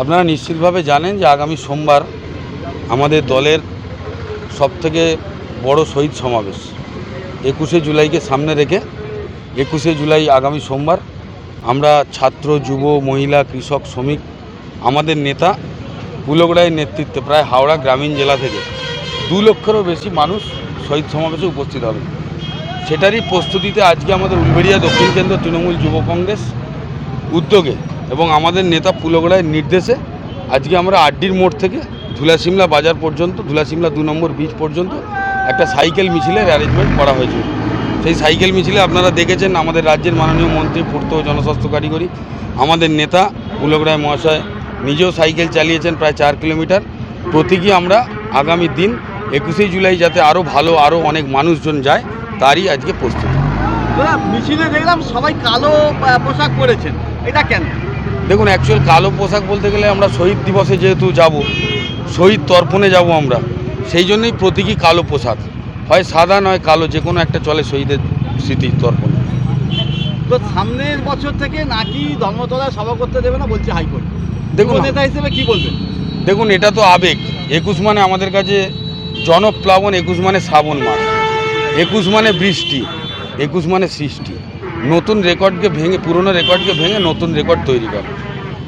আপনারা নিশ্চিতভাবে জানেন যে আগামী সোমবার আমাদের দলের সবথেকে বড় শহীদ সমাবেশ। একুশে জুলাইকে সামনে রেখে একুশে জুলাই আগামী সোমবার আমরা ছাত্র, যুব, মহিলা, কৃষক, শ্রমিক, আমাদের নেতা পুলগড়াইয়ের নেতৃত্বে প্রায় হাওড়া গ্রামীণ জেলা থেকে দু লক্ষেরও বেশি মানুষ শহীদ সমাবেশে উপস্থিত হবে। সেটারই প্রস্তুতিতে আজকে আমাদের উলবেড়িয়া দক্ষিণ কেন্দ্র তৃণমূল যুব কংগ্রেস উদ্যোগে এবং আমাদের নেতা পুলগড়ায় নির্দেশে আজকে আমরা আড্ডির মোড় থেকে ধুলাসিমলা বাজার পর্যন্ত ধুলাসিমলা দু নম্বর বীজ পর্যন্ত একটা সাইকেল মিছিলের অ্যারেঞ্জমেন্ট করা হয়েছিল। সেই সাইকেল মিছিলে আপনারা দেখেছেন, আমাদের রাজ্যের মাননীয় মন্ত্রী, পূর্ত ও জনস্বাস্থ্য কারিগরি, আমাদের নেতা পুলগড়াই মহাশয় নিজেও সাইকেল চালিয়েছেন প্রায় চার কিলোমিটার। প্রতীকী আমরা আগামী দিন একুশে জুলাই যাতে আরও ভালো আরও অনেক মানুষজন যায়, তারই আজকে প্রস্তুতি। মিছিলে দেখলাম সবাই কালো পোশাক পরেছেন। এটা কেন? দেখুন অ্যাকচুয়াল কালো পোশাক বলতে গেলে আমরা শহীদ দিবসে যেহেতু যাব শহীদ তর্পণে যাব আমরা সেই জন্যই প্রতীকী কালো পোশাক। হয় সাদা নয় কালো যে কোনো একটা চলে শহীদের স্মৃতি তর্পণে। তো সামনের বছর থেকে নাকি ধর্মতলায় সভা করতে দেবে না বলছে হাইকোর্ট? দেখুন নেতা হিসেবে কি বলবেন দেখুন এটা তো আবেগ। একুশ মানে আমাদের কাছে জনপ্লাবন একুশ মানে শ্রাবণ মাস। একুশ মানে বৃষ্টি একুশ মানে সৃষ্টি। নতুন রেকর্ডকে ভেঙে পুরনো রেকর্ডকে ভেঙে নতুন রেকর্ড তৈরি করা।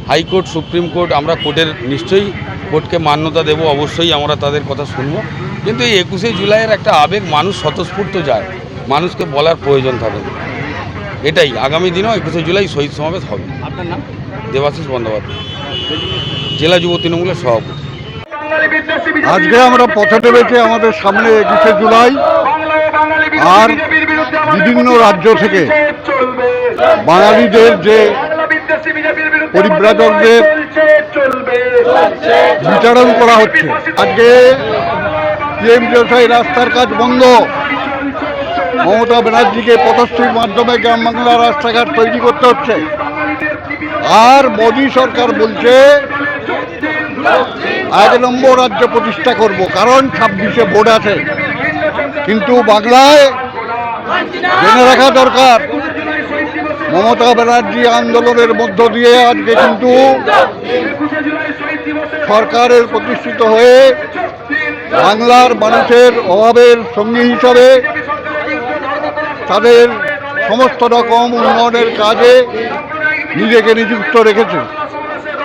হাইকোর্ট সুপ্রিম কোর্ট আমরা কোর্টের নিশ্চয়ই কোর্টকে মান্যতা দেব অবশ্যই আমরা তাদের কথা শুনব। কিন্তু এই একুশে জুলাইয়ের একটা আবেগ মানুষ স্বতঃস্ফূর্ত যায়। মানুষকে বলার প্রয়োজন থাকে। এটাই আগামী দিনেও একুশে জুলাই শহীদ সমাবেশ হবে। আপনার নাম? দেবাশিস বন্দ্যোপাধ্যায়। জেলা যুব তৃণমূলের সভাপতি। আজকে আমরা পথে নেমেছি আমাদের সামনে একুশে জুলাই। আর বিভিন্ন রাজ্য থেকে বাঙালিদের যে পরিব্রাজকদের বিচারণ করা হচ্ছে। আজকে পিএম জোসাই রাস্তার কাজ বন্ধ। মমতা ব্যানার্জিকে পথশ্রীর মাধ্যমে গ্রাম বাংলার রাস্তাঘাট তৈরি করতে হচ্ছে। আর মোদী সরকার বলছে এক নম্বর রাজ্য প্রতিষ্ঠা করব কারণ ছাব্বিশে বোর্ড আছে। কিন্তু বাংলায় জেনে রাখা দরকার। মমতা ব্যানার্জি আন্দোলনের মধ্য দিয়ে আজকে কিন্তু সরকারের প্রতিষ্ঠিত হয়ে বাংলার মানুষের অভাবের সঙ্গী হিসাবে তাদের সমস্ত রকম উন্নয়নের কাজে নিজেকে নিযুক্ত রেখেছে।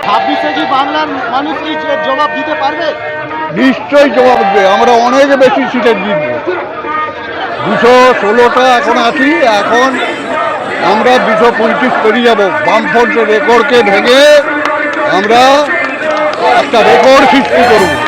ছাব্বিশে কি বাংলার মানুষ কি জবাব দিতে পারবে? নিশ্চয়ই জবাব দেবে। আমরা অনেক বেশি সিটে জিতব। দুশো ষোলোটা এখন আছি, এখন আমরা দুশো পঁয়ত্রিশ করে যাব। বামফ্রন্ট রেকর্ডকে ভেঙে আমরা একটা রেকর্ড সৃষ্টি করব।